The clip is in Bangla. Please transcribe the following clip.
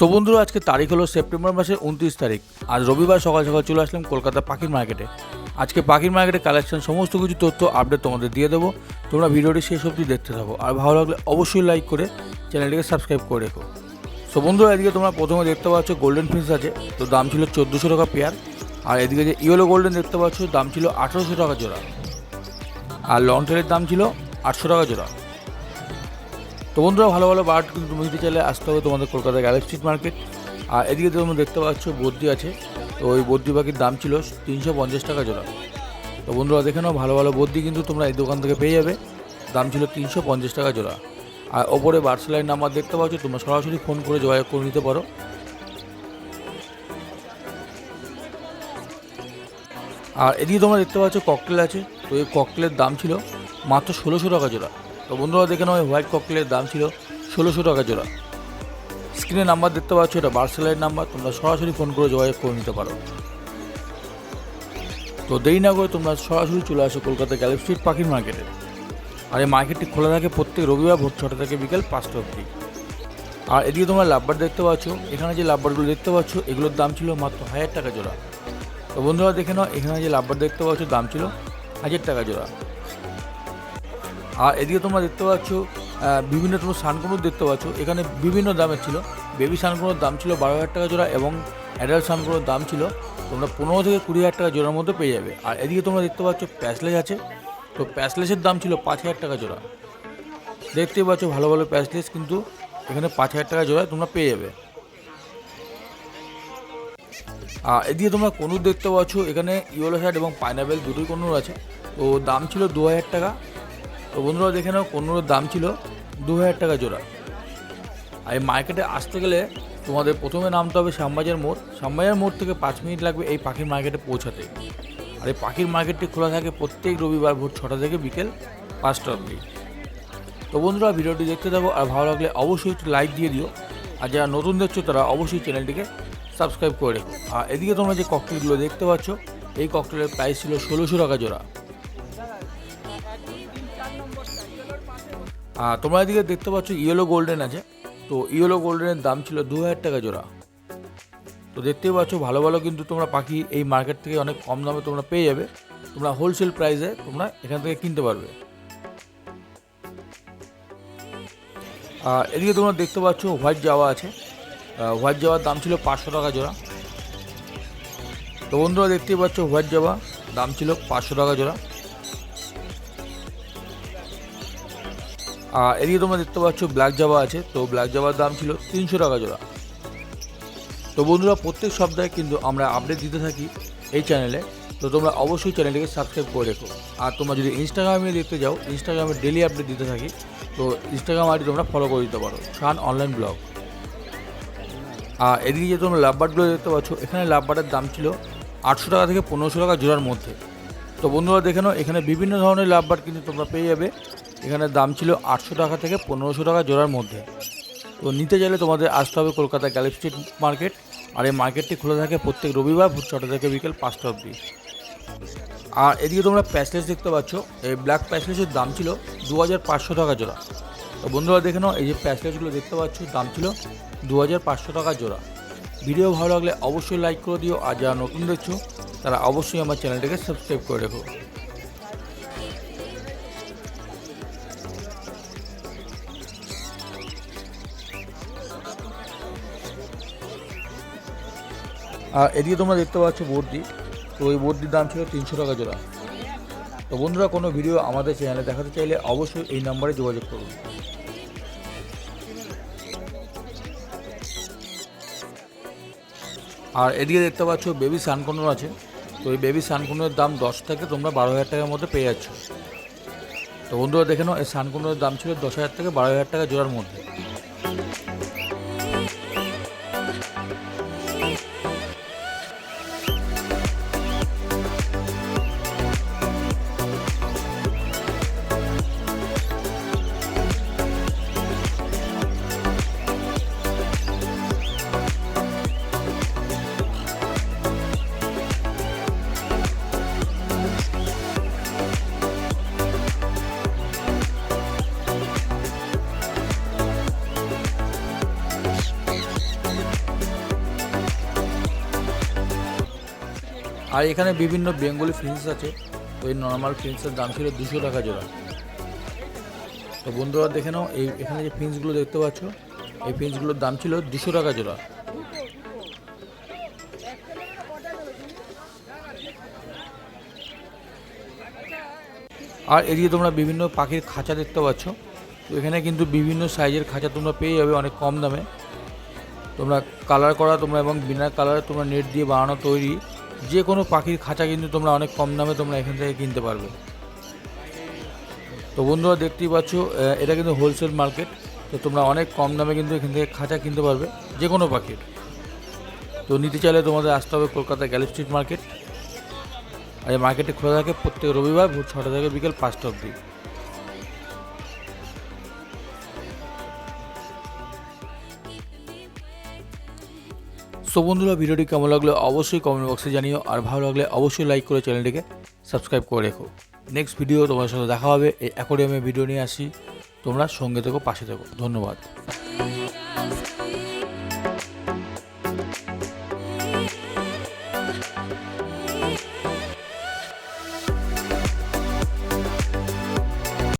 সো বন্ধুরা, আজকে তারিখ হলো সেপ্টেম্বর মাসের উনত্রিশ তারিখ। আজ রবিবার সকাল সকাল চলে আসলাম কলকাতা পাখির মার্কেটে। আজকে পাখির মার্কেটে কালেকশন, সমস্ত কিছু তথ্য আপডেট তোমাদের দিয়ে দেবো। তোমরা ভিডিওটি শেষ অবধি দেখতে থাকো। আর ভালো লাগলে অবশ্যই লাইক করে চ্যানেলটিকে সাবস্ক্রাইব করে রেখো। সো বন্ধুরা, এদিকে তোমরা প্রথমে দেখতে পাচ্ছ গোল্ডেন ফিন্স আছে, তো দাম ছিল চোদ্দোশো টাকা পেয়ার আর এদিকে যে ইয়েলো গোল্ডেন দেখতে পাচ্ছ, দাম ছিল আঠেরোশো টাকা জোড়া। আর লং টেলের দাম ছিল আটশো টাকা জোড়া। তো বন্ধুরা, ভালো ভালো বার্ড কিন্তু তুমি নিতে চাইলে আসতে হবে তোমাদের কলকাতা গ্যালেক্সি স্ট্রিট মার্কেট আর এদিকে তোমরা দেখতে পাচ্ছ বদ্রি আছে, তো ওই বদ্রি পাখির দাম ছিল তিনশো পঞ্চাশ টাকা জোড়া। তো বন্ধুরা, দেখে নাও, ভালো ভালো বদ্রি কিন্তু তোমরা এই দোকান থেকে পেয়ে যাবে, দাম ছিল তিনশো পঞ্চাশ টাকা জোড়া। আর ওপরে বার্সেলাইন নাম্বার দেখতে পাচ্ছ, তোমরা সরাসরি ফোন করে যোগাযোগ করে নিতে পারো। আর এদিকে তোমরা দেখতে পাচ্ছ ককটেল আছে, তো এই ককটেলের দাম ছিল মাত্র ষোলোশো টাকা জোড়া। তো বন্ধুরা দেখে নাও হোয়াইট ককটেলের দাম ছিল ষোলোশো টাকা জোড়া। স্ক্রিনে নাম্বার দেখতে পাচ্ছ, এটা বার্সেলাইন নাম্বার তোমরা সরাসরি ফোন করে যোগাযোগ করে নিতে পারো। তো দেরি না করে তোমরা সরাসরি চলে আসো কলকাতা গ্যালেপ স্ট্রিট পাখির মার্কেটে আর এই মার্কেটটি খোলা থাকে প্রত্যেক রবিবার ভোর ছটা থেকে বিকেল পাঁচটা অবধি। আর এদিকে তোমরা লাভবার দেখতে পাচ্ছ, এখানে যে লাভবারগুলো দেখতে পাচ্ছ, এগুলোর দাম ছিল মাত্র হাজার টাকা জোড়া। তো বন্ধুরা দেখে নাও, এখানে যে লাভবার দেখতে পাচ্ছ, দাম ছিল হাজার টাকা জোড়া। আর এদিকে তোমরা দেখতে পাচ্ছ বিভিন্ন তোমরা সানকুনুর দেখতে পাচ্ছ। এখানে বিভিন্ন দামের ছিল। বেবি সানকুনোর দাম ছিল বারো হাজার টাকা জোড়া এবং অ্যাডাল্ট সানকুনোর দাম ছিল তোমরা পনেরো থেকে কুড়ি হাজার টাকা জোড়ার মধ্যে পেয়ে যাবে। আর এদিকে তোমরা দেখতে পাচ্ছ প্যাসলেস আছে। তো প্যাসলেসের দাম ছিল পাঁচ হাজার টাকা জোড়া। দেখতেই পাচ্ছ ভালো ভালো প্যাসলেস কিন্তু এখানে পাঁচ হাজার টাকা জোড়ায় তোমরা পেয়ে যাবে। আর এদিকে তোমরা কনুর দেখতে পাচ্ছ, এখানে ইয়েলো শার্ট এবং পাইনাপেল দুটোই কনুর আছে। তো দাম ছিল দু হাজার টাকা। তো বন্ধুরা দেখে নাও কনুরের দাম ছিল দু হাজার টাকা জোড়া। আর এই মার্কেটে আসতে গেলে তোমাদের প্রথমে নামতে হবে শ্যামবাজার মোড়। শ্যামবাজার মোড় থেকে পাঁচ মিনিট লাগবে এই পাখির মার্কেটে পৌঁছাতে। আর এই পাখির মার্কেটটি খোলা থাকে প্রত্যেক রবিবার ভোর ছটা থেকে বিকেল পাঁচটা অবধি। তো বন্ধুরা ভিডিওটি দেখতে থাকো আর ভালো লাগলে অবশ্যই একটু লাইক দিয়ে দিও। আর যারা নতুন দেখছ তারা অবশ্যই চ্যানেলটিকে সাবস্ক্রাইব করে রেখো। আর এদিকে তোমরা যে ককটেলগুলো দেখতে পাচ্ছ, এই ককটেলের প্রাইস ছিল ষোলোশো টাকা জোড়া। তোমরা এদিকে দেখতে পাচ্ছ ইয়েলো গোল্ডেন আছে। তো ইয়েলো গোল্ডেনের দাম ছিল দু হাজার টাকা জোড়া। তো দেখতেই পাচ্ছ ভালো ভালো কিন্তু তোমরা পাখি এই মার্কেট থেকে অনেক কম দামে তোমরা পেয়ে যাবে। তোমরা হোলসেল প্রাইসে তোমরা এখান থেকে কিনতে পারবে। এদিকে তোমরা দেখতে পাচ্ছ হোয়াইট জাওয়া আছে। হোয়াইট জাওয়ার দাম ছিল পাঁচশো টাকা জোড়া। তো বন্ধুরা দেখতেই পাচ্ছ হোয়াইট জাওয়া দাম ছিল পাঁচশো টাকা জোড়া। আর এদিকে তোমরা দেখতে পাচ্ছ ব্ল্যাক জাবা আছে, তো ব্ল্যাক জাবার দাম ছিল তিনশো টাকা জোড়া। তো বন্ধুরা, প্রত্যেক সপ্তাহে কিন্তু আমরা আপডেট দিতে থাকি এই চ্যানেলে তো তোমরা অবশ্যই চ্যানেলটিকে সাবস্ক্রাইব করে রেখো। আর তোমরা যদি ইনস্টাগ্রামে দেখতে যাও ইনস্টাগ্রামে ডেলি আপডেট দিতে থাকি, তো ইনস্টাগ্রাম আইডি তোমরা ফলো করে দিতে পারো শান অনলাইন ব্লগ আর এদিকে যে তোমরা লাভবার্ডগুলো দেখতে পাচ্ছ, এখানে লাভবার্ডের দাম ছিল আটশো টাকা থেকে পনেরোশো টাকা জোড়ার মধ্যে। তো বন্ধুরা, দেখে নাও, এখানে বিভিন্ন ধরনের লাভবার্ড কিন্তু তোমরা পেয়ে যাবে। এখানে দাম ছিল আটশো টাকা থেকে পনেরোশো টাকা জোড়ার মধ্যে। তো নিতে চাইলে তোমাদের আসতে হবে কলকাতা গ্যালেপ স্ট্রিট মার্কেট আর এই মার্কেটটি খোলা থাকে প্রত্যেক রবিবার ভোর ছটা থেকে বিকেল পাঁচটা অবধি। আর এদিকে তোমরা প্যাসলেস দেখতে পাচ্ছ, এই ব্ল্যাক প্যাসলেসের দাম ছিল দু হাজার পাঁচশো টাকা জোড়া। তো বন্ধুরা দেখে নাও, এই যে প্যাসলেসগুলো দেখতে পাচ্ছ, দাম ছিল দু হাজার পাঁচশো টাকা জোড়া। ভিডিও ভালো লাগলে অবশ্যই লাইক করে দিও, আর যারা নতুন দেখছ, তারা অবশ্যই আমার চ্যানেলটিকে সাবস্ক্রাইব করে রেখো। আর এদিকে তোমরা দেখতে পাচ্ছ বর্দি। তো ওই বর্দির দাম ছিল তিনশো টাকা জোড়া। তো বন্ধুরা, কোনো ভিডিও আমাদের চ্যানেলে দেখাতে চাইলে অবশ্যই এই নাম্বারে যোগাযোগ করুন। আর এদিকে দেখতে পাচ্ছ বেবি সানকনুর আছে। তো এই বেবি সানকনুরের দাম দশ থেকে তোমরা বারো হাজার টাকার মধ্যে পেয়ে যাচ্ছ। তো বন্ধুরা, দেখে নাও, এই সানকনুরের দাম ছিল দশ হাজার থেকে বারো হাজার টাকা জোড়ার মধ্যে। আর এখানে বিভিন্ন বেঙ্গলি ফিন্স আছে। এই নর্মাল ফিন্সের দাম ছিল দুশো টাকা জোড়া। তো বন্ধুরা দেখে নাও, এই এখানে যে ফিন্সগুলো দেখতে পাচ্ছ, এই ফিন্সগুলোর দাম ছিল দুশো টাকা জোড়া। আর এদিকে তোমরা বিভিন্ন পাখির খাঁচা দেখতে পাচ্ছ। তো এখানে কিন্তু বিভিন্ন সাইজের খাঁচা তোমরা পেয়ে যাবে অনেক কম দামে। তোমরা কালার করা তোমরা এবং বিনা কালারে তোমরা নেট দিয়ে বানানো তৈরি যে কোনো পাখির খাঁচা কিন্তু তোমরা অনেক কম দামে তোমরা এখান থেকে কিনতে পারবে। তো বন্ধুরা দেখতেই পাচ্ছ এটা কিন্তু হোলসেল মার্কেট তো তোমরা অনেক কম দামে কিন্তু এখান থেকে খাঁচা কিনতে পারবে যে কোনো পাখির। তো নিতে চাইলে তোমাদের আসতে হবে কলকাতা গ্যালি স্ট্রিট মার্কেট আর এই মার্কেটে খোলা থাকে প্রত্যেক রবিবার ভোর ছটা থেকে বিকেল পাঁচটা অবধি। সো বন্ধুরা, ভিডিওটি কেমন লাগল অবশ্যই কমেন্ট বক্সে জানিও। আর ভালো লাগলে অবশ্যই লাইক করে চ্যানেলটিকে সাবস্ক্রাইব করে রেখো। নেক্সট ভিডিও তোমার সাথে দেখা হবে। এই অ্যাকোরিয়ামে ভিডিও নিয়ে আসি। তোমরা সঙ্গে থেকো, পাশে থেকো। ধন্যবাদ.